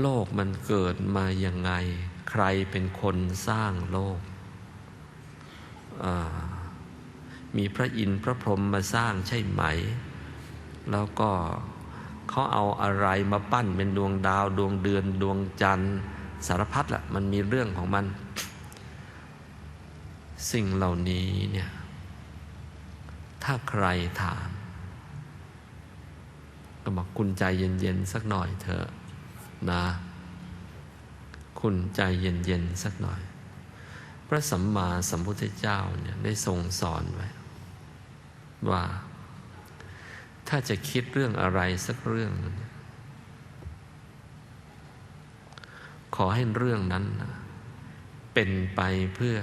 โลกมันเกิดมายังไง ใครเป็นคนสร้างโลก มีพระอินทร์พระพรหมมาสร้างใช่ไหม แล้วก็เขาเอาอะไรมาปั้นเป็นดวงดาวดวงเดือนดวงจันทร์สารพัดละมันมีเรื่องของมัน สิ่งเหล่านี้เนี่ย ถ้าใครถาม ก็บอกคุณใจเย็น ๆ สักหน่อยเถอะ นะคุณใจเย็นๆสักหน่อย พระสัมมาสัมพุทธเจ้าเนี่ยได้ทรงสอนไว้ ว่า ถ้าจะคิดเรื่องอะไรสักเรื่อง ขอให้เรื่องนั้น เป็นไปเพื่อ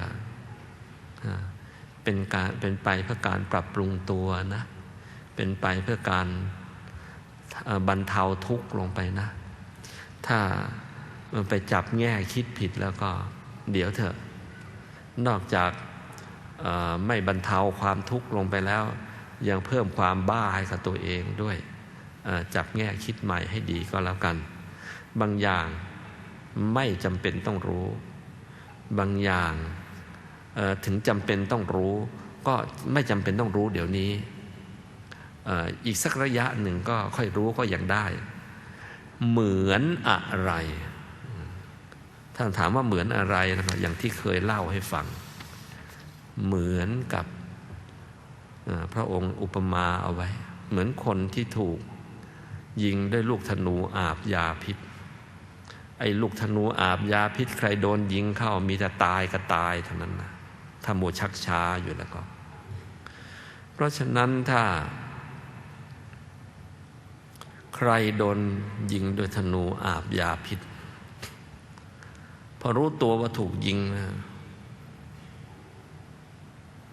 เป็นการเป็นไปเพื่อการปรับปรุงตัวนะ เป็นไปเพื่อการบรรเทาทุกข์ลงไปนะ ถ้ามันไปจับแง่คิดผิดแล้วก็ เดี๋ยวเถอะ นอกจากไม่บรรเทาความทุกข์ลงไปแล้ว ยังเพิ่มความบ้าให้กับตัวเองด้วยจับแง่คิดใหม่ให้ดีก็แล้วกัน บางอย่างไม่จำเป็นต้องรู้ บางอย่างถึงจำเป็นต้องรู้ ก็ไม่จำเป็นต้องรู้เดี๋ยวนี้อีกสักระยะหนึ่งก็ค่อยรู้ก็ยังได้ เหมือนอะไร ท่านถามว่าเหมือนอะไรนะครับอย่างที่เคยเล่าให้ฟัง เหมือนกับพระองค์อุปมาเอาไว้ เหมือนคนที่ถูก ยิงด้วยลูกธนูอาบยาพิษ ไอ้ลูกธนูอาบยาพิษ ใครโดนยิงเข้ามีแต่ตายก็ตายเท่านั้นนะถ้าโมชักช้าอยู่แล้วก็ เพราะฉะนั้นถ้า ใครโดนยิงด้วยธนูอาบยาพิษ พอรู้ตัวว่าถูกยิงนะ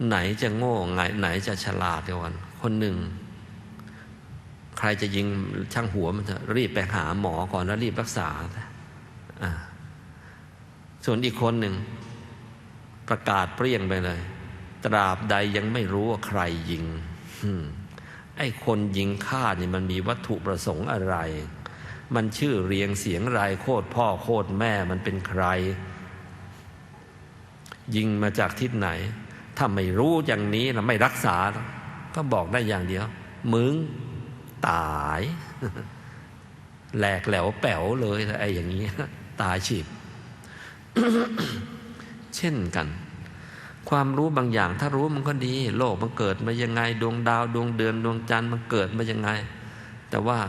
ไหนจะโง่ไงไหนจะฉลาดกัน คนหนึ่ง ใครจะยิงช่างหัวมันจะรีบไปหาหมอก่อนแล้วรีบรักษาส่วนอีกคนหนึ่ง ประกาศเปรี้ยงไปเลย ตราบใดยังไม่รู้ว่าใครยิง ไอ้คนยิงฆ่านี่มันมีวัตถุประสงค์อะไร มันชื่อเรียงเสียงไรโคตรพ่อโคตรแม่มันเป็นใคร ยิงมาจากทิศไหน ถ้าไม่รู้อย่างนี้นะไม่รักษา ก็บอกได้อย่างเดียว มึงตายแหลกแหลวแป๋วเลยไอ้อย่างนี้ ตายฉีบเช่นกัน ความรู้บางอย่าง ถ้ารู้มันก็ดี โลกมันเกิดมายังไง ดวงดาว ดวงเดือนดวงจันทร์มันเกิดมายังไง แต่ว่า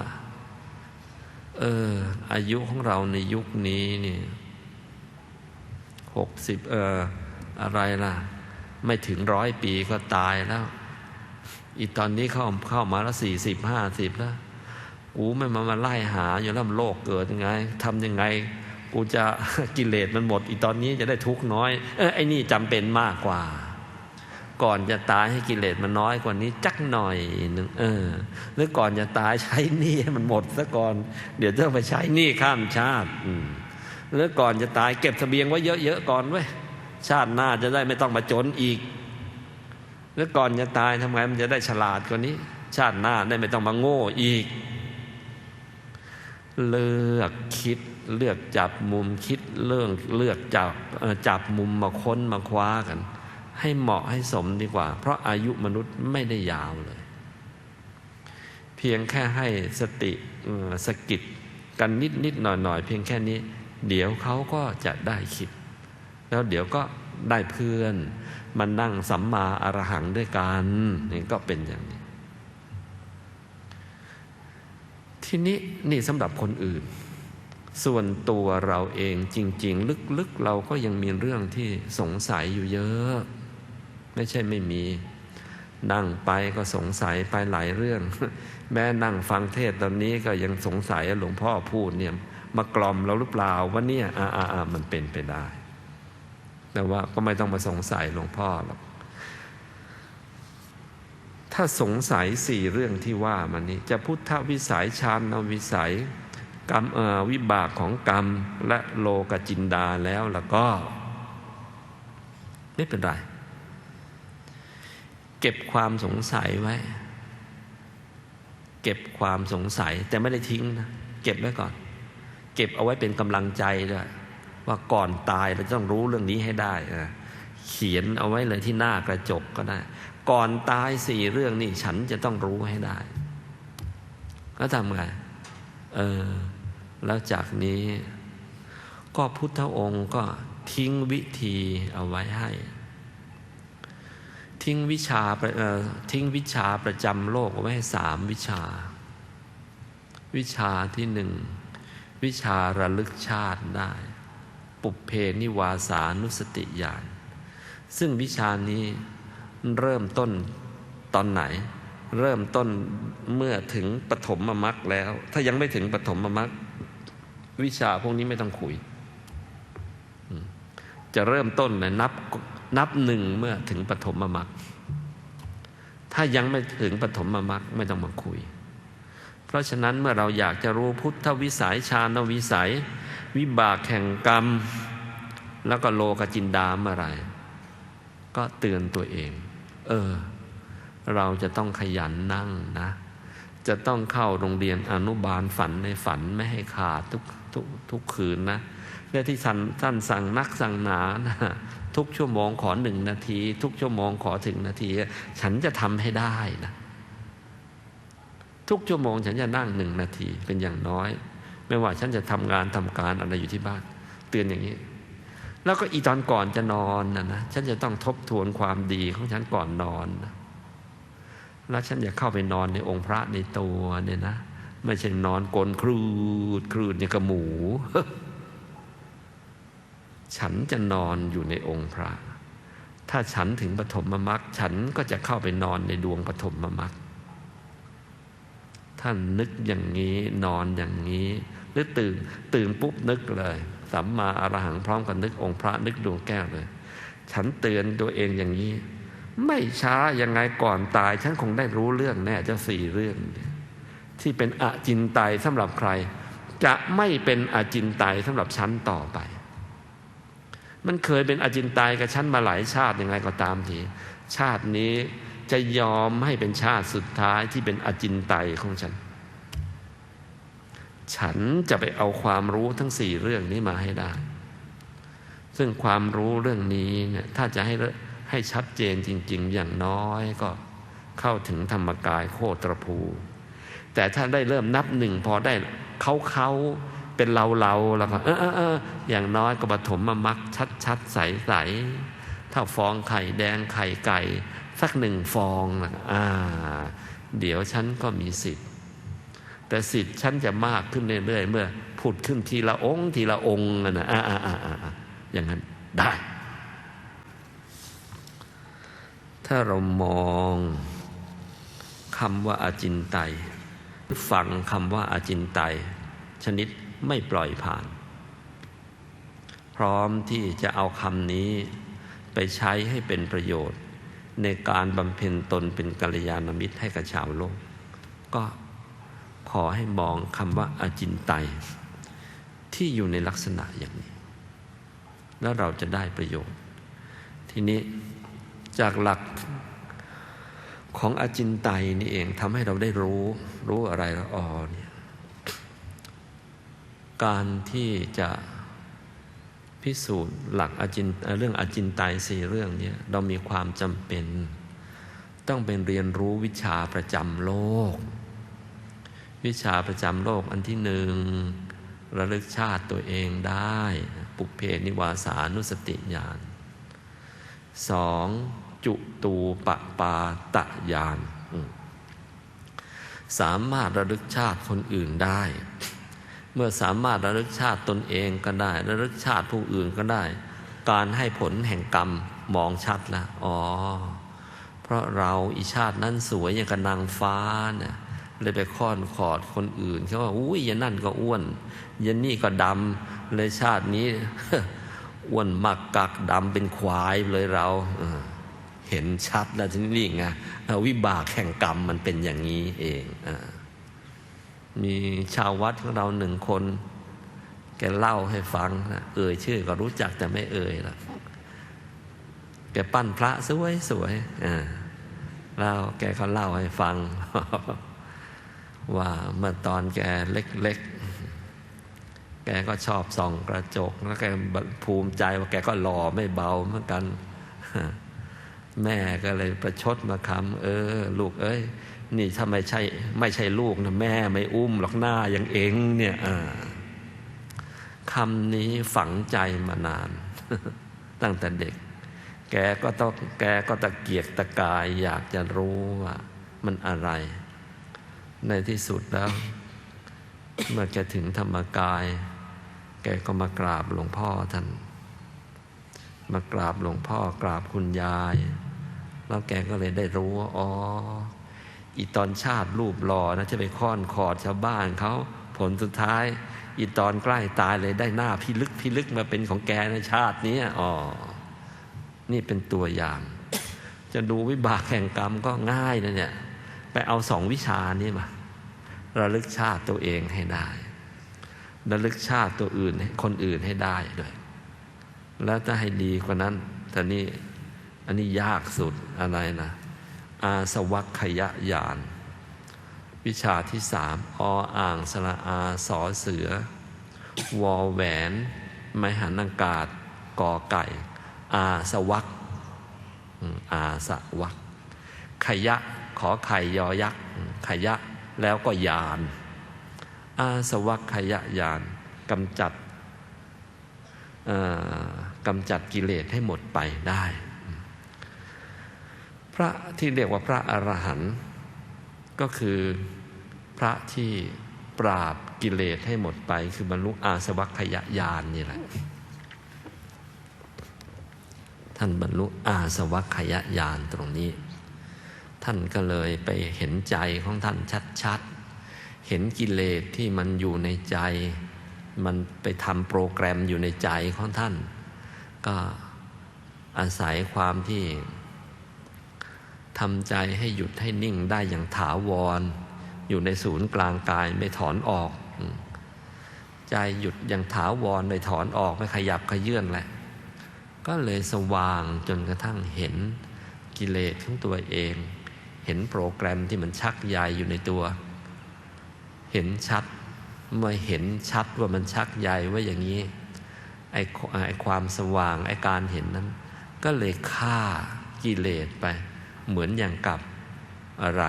เออ อายุของเราในยุคนี้นี่หกสิบเอออะไรล่ะ ไม่ถึงร้อยปีก็ตายแล้ว อีตอนนี้เข้าเข้ามาแล้วสี่สิบห้าสิบแล้วกูไม่มามาไล่หาอยู่แล้วโลกเกิดยังไงทำยังไง กูจะกิเลสมันหมด อีตอนนี้จะได้ทุกข์น้อย เออไอ้นี่จำเป็นมากกว่า ก่อนจะตายให้กิเลสมันน้อยกว่านี้จักหน่อยหนึ่งเออ หรือก่อนจะตายใช้หนี้ให้มันหมดซะก่อน เดี๋ยวจะไปใช้หนี้ข้ามชาติหรือก่อนจะตายเก็บสเสบียงไว้เยอะๆก่อนไว้ชาติหน้าจะได้ไม่ต้องมาจนอีกหรือก่อนจะตายทำไงมันจะได้ฉลาดกว่านี้ ชาติหน้าได้ไม่ต้องมาโง่อีก เลือกคิดเลือกจับมุมคิดเรื่องเลือกจับจับมุมมาค้นมาคว้ากัน ให้เหมาะให้สมดีกว่า เพราะอายุมนุษย์ไม่ได้ยาวเลย เพียงแค่ให้สติสกิดกันนิดนิดหน่อยหน่อยเพียงแค่นี้ เดี๋ยวเขาก็จะได้คิด แล้วเดี๋ยวก็ได้เพื่อน มันนั่งสัมมาอรหังด้วยกันนี่ก็เป็นอย่างนี้ ทีนี้นี่สำหรับคนอื่น ส่วนตัวเราเองจริง ๆ ลึกๆเราก็ยังมีเรื่องที่สงสัยอยู่เยอะ ไม่ใช่ไม่มีนั่งไปก็สงสัยไปหลายเรื่อง แม้นั่งฟังเทศตอนนี้ก็ยังสงสัยหลวงพ่อพูดเนี่ยมากล่อมเราหรือเปล่าว่าเนี่ยอ่าอ่ามันเป็นไปได้ แต่ว่าก็ไม่ต้องมาสงสัยหลวงพ่อหรอก ถ้าสงสัยสี่เรื่องที่ว่ามันนี้ จะพุทธวิสัยชานวิสัย กรรมวิบากของกรรมและโลกจินดาแล้วแล้วก็ ไม่เป็นไร เก็บความสงสัยไว้ เก็บความสงสัยแต่ไม่ได้ทิ้งนะเก็บไว้ก่อน เก็บเอาไว้เป็นกำลังใจด้วยว่าก่อนตายเราต้องรู้เรื่องนี้ให้ได้เขียนเอาไว้เลยที่หน้ากระจกก็ได้ ก่อนตายสี่เรื่องนี่ฉันจะต้องรู้ให้ได้ ก็ทำไงเออ แล้วจากนี้ ก็พุทธองค์ก็ทิ้งวิธีเอาไว้ให้ ทิ้งวิชาทิ้งวิชาประจำโลกเอาไว้ให้สามวิชา วิชาที่หนึ่ง วิชาระลึกชาติได้ ปุเพนิวาสานุสติญาณซึ่งวิชานี้ เริ่มต้นตอนไหน เริ่มต้นเมื่อถึงปฐมมรรคแล้ว ถ้ายังไม่ถึงปฐมมรรควิชาพวกนี้ไม่ต้องคุย จะเริ่มต้นเลยนับนับหนึ่งเมื่อถึงปฐมมรรคถ้ายังไม่ถึงปฐมมรรคไม่ต้องมาคุย เพราะฉะนั้นเมื่อเราอยากจะรู้พุทธวิสัยชาณวิสัย วิบากแห่งกรรม แล้วก็โลกจินดาเมื่อไรก็เตือนตัวเอง เออ เราจะต้องขยันนั่งนะ จะต้องเข้าโรงเรียนอนุบาลฝันในฝันไม่ให้ขาดทุกทุกทุกคืนนะเรื่อที่ท่านท่านสั่งนักสั่งหนานะทุกชั่วโมงขอหนึ่งนาที ทุกชั่วโมงขอถึงนาที ฉันจะทำให้ได้นะ ทุกชั่วโมงฉันจะนั่งหนึ่งนาทีเป็นอย่างน้อย ไม่ว่าฉันจะทำงานทำการอะไรอยู่ที่บ้าน เตือนอย่างนี้ แล้วก็อีตอนก่อนจะนอนนะนะฉันจะต้องทบทวนความดีของฉันก่อนนอนนะแล้วฉันจะเข้าไปนอนในองค์พระในตัวเนี่ยนะไม่ใช่นอนกลนครูดครูดอย่างกระหมู ฉันจะนอนอยู่ในองค์พระ ถ้าฉันถึงปฐมมรรคฉันก็จะเข้าไปนอนในดวงปฐมมรรคท่านนึกอย่างนี้นอนอย่างนี้ หรือตื่นตื่นปุ๊บนึกเลย สัมมาอรหังพร้อมกับนึกองค์พระนึกดวงแก้วเลย ฉันเตือนตัวเองอย่างนี้ ไม่ช้ายังไงก่อนตาย ฉันคงได้รู้เรื่องแน่จะสี่เรื่อง ที่เป็นอจินไตยสำหรับใคร จะไม่เป็นอจินไตยสำหรับฉันต่อไป มันเคยเป็นอจินไตยกับฉันมาหลายชาติยังไงก็ตามทีชาตินี้จะยอมให้เป็นชาติสุดท้ายที่เป็นอจินไตยของฉัน ฉันจะไปเอาความรู้ทั้งสี่เรื่องนี้มาให้ได้ ซึ่งความรู้เรื่องนี้เนี่ยถ้าจะให้ให้ชัดเจนจริง ๆ อย่างน้อยก็เข้าถึงธรรมกายโคตรภู แต่ถ้าได้เริ่มนับหนึ่งพอได้เขาเขาเป็นเราเราแล้วก็เออเอออย่างน้อยก็ปฐมมามักชัดชัดใสใสถ้าฟองไข่แดงไข่ไก่ สักหนึ่งฟองอ่า เดี๋ยวฉันก็มีสิทธิ์ แต่สิทธิ์ฉันจะมากขึ้นเรื่อยๆเมื่อผุดขึ้นทีละองค์ทีละองค์นะอ่าอ่าอ่าอ่าอย่างนั้นได้ ถ้าเรามองคำว่าอาจินไตฟังคำว่าอาจินไตชนิดไม่ปล่อยผ่าน พร้อมที่จะเอาคำนี้ไปใช้ให้เป็นประโยชน์ ในการบำเพ็ญตนเป็นกัลยาณมิตรให้กับชาวโลก ก็ อให้มองคำว่าอาจินไตยที่อยู่ในลักษณะอย่างนี้ แล้วเราจะได้ประโยชน์ ทีนี้จากหลักของอาจินไตยนี่เองทำให้เราได้รู้ รู้อะไรละอ๋อเนี่ยการที่จะพิสูจน์หลักอาจินเรื่องอาจินไตยสี่เรื่องนี้เรามีความจำเป็น ต้องเป็นเรียนรู้วิชาประจำโลก วิชาประจำโลกอันที่หนึ่งระลึกชาติตัวเองได้ ปุเพนิวาสานุสติญาณสองจุตูปปาตะญาณสามารถระลึกชาติคนอื่นได้ เมื่อสามารถระลึกชาติตนเองก็ได้ ระลึกชาติผู้อื่นก็ได้ การให้ผลแห่งกรรมมองชัดละอ๋อ เพราะเราอิชาตินั้นสวยอย่างกับนางฟ้าเนี่ย เลยไปค้อนขอดคนอื่นเขาว่าอุ้ยยันนั่นก็อ้วนยันนี่ก็ดำเลยชาตินี้อ้วนมากกักดำเป็นควายเลยเราเห็นชัดแล้วทีนี้ไงวิบากแห่งกรรมมันเป็นอย่างนี้เองอมีชาววัดของเราหนึ่งคน แกเล่าให้ฟังนะเอ่ยชื่อก็รู้จักแต่ไม่เอ่ยละแกปั้นพระสวยสวยแล้วแกเขาเล่าให้ฟัง ว่าเมื่อตอนแกเล็กๆ แกก็ชอบส่องกระจก แล้วแกภูมิใจว่าแกก็หล่อไม่เบาเหมือนกัน แม่ก็เลยประชดมาคำเออ ลูกเอ้ย นี่ถ้าไม่ใช่ไม่ใช่ลูกนะแม่ไม่อุ้มหรอกหน้าอย่างเองเนี่ยคำนี้ฝังใจมานาน ตั้งแต่เด็ก แกก็ต้องแกก็ตะเกียกตะกายอยากจะรู้ว่ามันอะไร ในที่สุดแล้ว เมื่อแกถึงธรรมกาย แกก็มากราบหลวงพ่อท่าน มากราบหลวงพ่อกราบคุณยาย แล้วแกก็เลยได้รู้ว่าอ๋ออีตอนชาติรูปหล่อนะจะไปค้อนขอดชาวบ้านเขาผลสุดท้าย อีตอนใกล้ตายเลยได้หน้าพิลึกพิลึกมาเป็นของแกในชาตินี้อ๋อนี่เป็นตัวอย่าง จะดูวิบากแห่งกรรมก็ง่ายนะเนี่ย ไปเอาสองวิชานี้มา ระลึกชาติตัวเองให้ได้ ระลึกชาติตัวอื่นคนอื่นให้ได้ด้วย แล้วถ้าให้ดีกว่านั้น แต่นี่อันนี้ยากสุดอะไรนะ อาสวัคยญาณวิชาที่สามออ่างสระอาสอเสือ วอแหวน ไมหันอากาศกอไก่ อาสวัคอาสวัคขยะ ขอไข่ยอยักษ์ขยะ แล้วก็ยาน อาสวัคยะยานกำจัดกำจัดกิเลสให้หมดไปได้ พระที่เรียกว่าพระอรหันต์ก็คือพระที่ปราบกิเลสให้หมดไป คือบรรลุอาสวัคยญาณนี่แหละ ท่านบรรลุอาสวัคยญาณตรงนี้ ท่านก็เลยไปเห็นใจของท่านชัดๆ เห็นกิเลสที่มันอยู่ในใจ มันไปทำโปรแกรมอยู่ในใจของท่าน ก็อาศัยความที่ทำใจให้หยุดให้นิ่งได้อย่างถาวร อยู่ในศูนย์กลางกายไม่ถอนออก ใจหยุดอย่างถาวรไม่ถอนออกไม่ขยับขยื่นแหละก็เลยสว่างจนกระทั่งเห็นกิเลสของตัวเอง เห็นโปรแกรมที่มันชักใยอยู่ในตัว เห็นชัดเมื่อเห็นชัดว่ามันชักใยว่าอย่างนี้ไอ้ไอความสว่างไอ้การเห็นนั้น ก็เลยฆ่ากิเลสไป เหมือนอย่างกับอะไร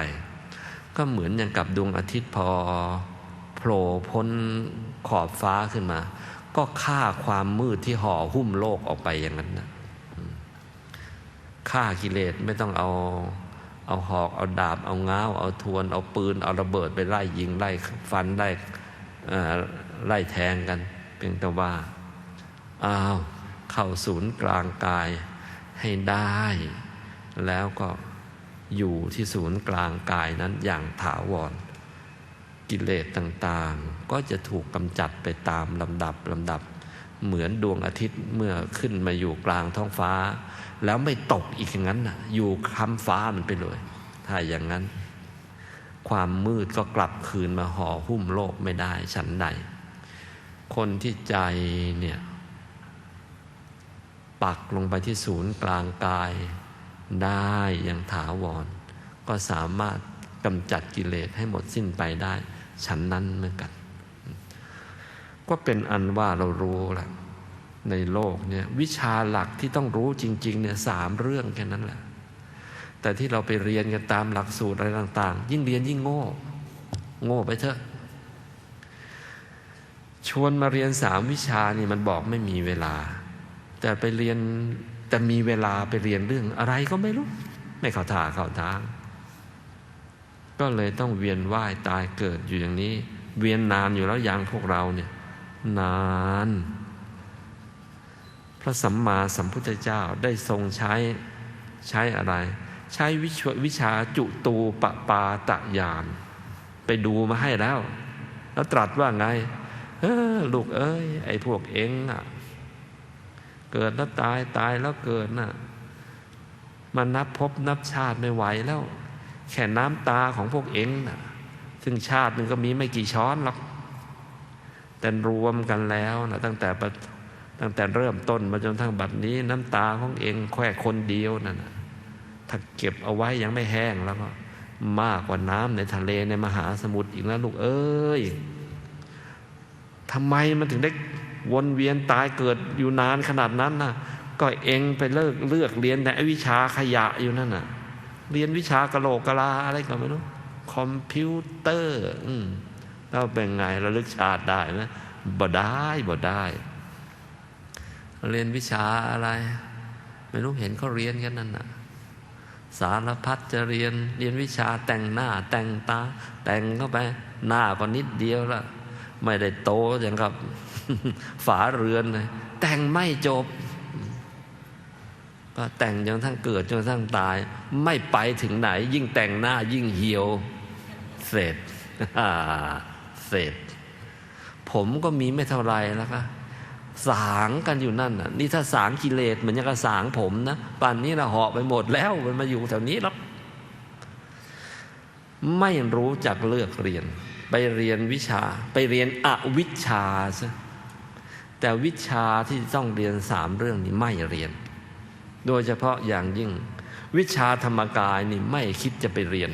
ก็เหมือนอย่างกับดวงอาทิตย์พอโผล่พ้นขอบฟ้าขึ้นมา ก็ฆ่าความมืดที่ห่อหุ้มโลกออกไปอย่างนั้นนะฆ่ากิเลสไม่ต้องเอา เอาหอกเอาดาบ เอาง้าว เอาทวน เอาปืน เอาระเบิดไปไล่ยิงไล่ฟันไล่ไล่แทงกันเพียงแต่ว่าอ้าวเข้าศูนย์กลางกายให้ได้ แล้วก็อยู่ที่ศูนย์กลางกายนั้นอย่างถาวร กิเลสต่างๆ ก็จะถูกกำจัดไปตามลำดับลำดับ เหมือนดวงอาทิตย์เมื่อขึ้นมาอยู่กลางท้องฟ้า แล้วไม่ตกอีกอย่างนั้นนะอยู่ค้ำฟ้ามันไปเลย ถ้าอย่างนั้น ความมืดก็กลับคืนมาห่อหุ้มโลกไม่ได้ฉันใด คนที่ใจเนี่ยปักลงไปที่ศูนย์กลางกายได้อย่างถาวร ก็สามารถกำจัดกิเลสให้หมดสิ้นไปได้ ฉันนั้นเหมือนกัน ก็เป็นอันว่าเรารู้แหละ ในโลกเนี่ยวิชาหลักที่ต้องรู้จริง ๆ เนี่ยสามเรื่องแค่นั้นแหละ แต่ที่เราไปเรียนกันตามหลักสูตรอะไรต่าง ๆ ยิ่งเรียนยิ่งโง่ โง่ไปเถอะ ชวนมาเรียนสามวิชานี่มันบอกไม่มีเวลา แต่ไปเรียนแต่มีเวลาไปเรียนเรื่องอะไรก็ไม่รู้ ไม่เข้าท่าเข้าทาง ก็เลยต้องเวียนว่ายตายเกิดอยู่อย่างนี้ เวียนนานอยู่แล้วอย่างพวกเราเนี่ย นาน ระสัมมาสัมพุทธเจ้าได้ทรงใช้ใช้อะไร ใช้วิชวิชาจุตูปปาตะยาน ไปดูมาให้แล้ว แล้วตรัสว่าไง เออลูกเอ้ย ไอ้พวกเองอะเกิดแล้วตายตายแล้วเกิดน่ะมันนับพบนับชาติไม่ไหวแล้ว แค่น้ำตาของพวกเองน่ะ ซึ่งชาติหนึ่งก็มีไม่กี่ช้อนหรอกแต่รวมกันแล้วนะตั้งแต่ ตั้งแต่เริ่มต้นมาจนทั้งบัดนี้น้ำตาของเองแค่คนเดียวนั่นถ้าเก็บเอาไว้ยังไม่แห้งแล้วก็มากกว่าน้ำในทะเลในมหาสมุทรอีกแล้วลูกเอ้ยทำไมมันถึงได้วนเวียนตายเกิดอยู่นานขนาดนั้นน่ะ ก็เองไปเลิกเลือกเรียนแต่ไอ้วิชาขยะอยู่นั่นน่ะ เรียนวิชากะโหลกกะลาอะไรก็ไม่รู้คอมพิวเตอร์ อืมเราเป็นไงระลึกชาติได้ไหมบ่ได้บ่ได้ เรียนวิชาอะไร ไม่รู้เห็นเขาเรียนกันนั่นน่ะ สารพัดจะเรียนเรียนวิชาแต่งหน้า แต่งตา แต่งเข้าไปหน้าก็นิดเดียวละไม่ได้โตอย่างกับฝาเรือนเลยแต่งไม่จบ ก็แต่งจนทั้งเกิดจนทั้งตาย ไม่ไปถึงไหน ยิ่งแต่งหน้ายิ่งเหี่ยว เสร็จเสร็จ ผมก็มีไม่เท่าไรแล้วค่ะ สางกันอยู่นั่นน่ะนี่ถ้าสางกิเลสเหมือนอย่างกับสางผมนะป่านนี้เราเหาะไปหมดแล้วมันมาอยู่แถวนี้แล้วไม่รู้จักเลือกเรียน ไปเรียนวิชา ไปเรียนอวิชชาซะแต่วิชาที่ต้องเรียนสามเรื่องนี้ไม่เรียน โดยเฉพาะอย่างยิ่ง วิชาธรรมกายนี่ไม่คิดจะไปเรียน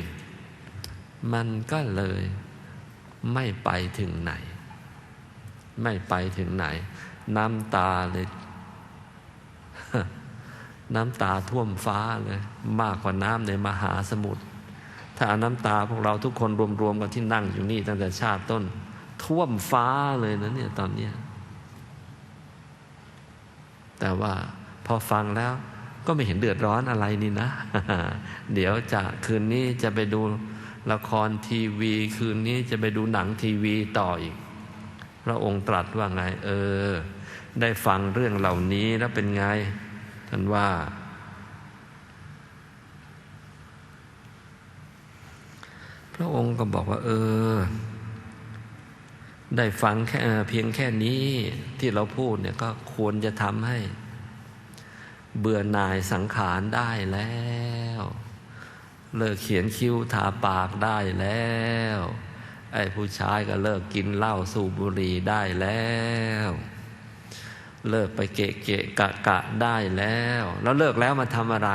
มันก็เลยไม่ไปถึงไหน ไม่ไปถึงไหน น้ำตาเลย น้ำตาท่วมฟ้าเลย มากกว่าน้ำในมหาสมุทรถ้าน้ำตาพวกเราทุกคนรวมๆกันที่นั่งอยู่นี่ตั้งแต่ชาติต้น ท่วมฟ้าเลยนะเนี่ยตอนเนี้ยแต่ว่าพอฟังแล้วก็ไม่เห็นเดือดร้อนอะไรนี่นะ เดี๋ยวจะคืนนี้จะไปดูละครทีวี คืนนี้จะไปดูหนังทีวีต่ออีก พระองค์ตรัสว่าไง เออ ได้ฟังเรื่องเหล่านี้แล้วเป็นไง ท่านว่า พระองค์ก็บอกว่า เออ ได้ฟังแค่เพียงแค่นี้ที่เราพูดเนี่ยก็ควรจะทำให้ เบื่อหน่ายสังขารได้แล้ว เลิกเขียนคิ้วทาปากได้แล้ว ไอ้ผู้ชายก็เลิกกินเหล้าสูบบุหรี่ได้แล้ว เลิกไปเกะเกะกะกะได้แล้ว แล้วเลิกแล้วมาทำอะไร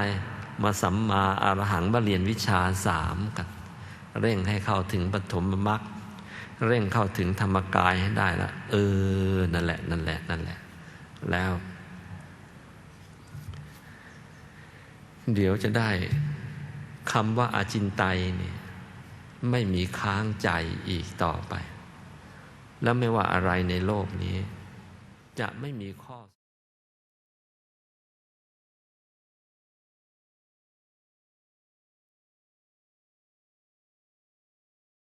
มาสัมมาอารหังมาเรียนวิชาสามกันเร่งให้เข้าถึงปฐมมรรคเร่งเข้าถึงธรรมกายให้ได้ละเออนั่นแหละนั่นแหละนั่นแหละ แล้ว เดี๋ยวจะได้คำว่าอาจินไตเนี่ย ไม่มีค้างใจอีกต่อไป และไม่ว่าอะไรในโลกนี้ จะไม่มีข้อ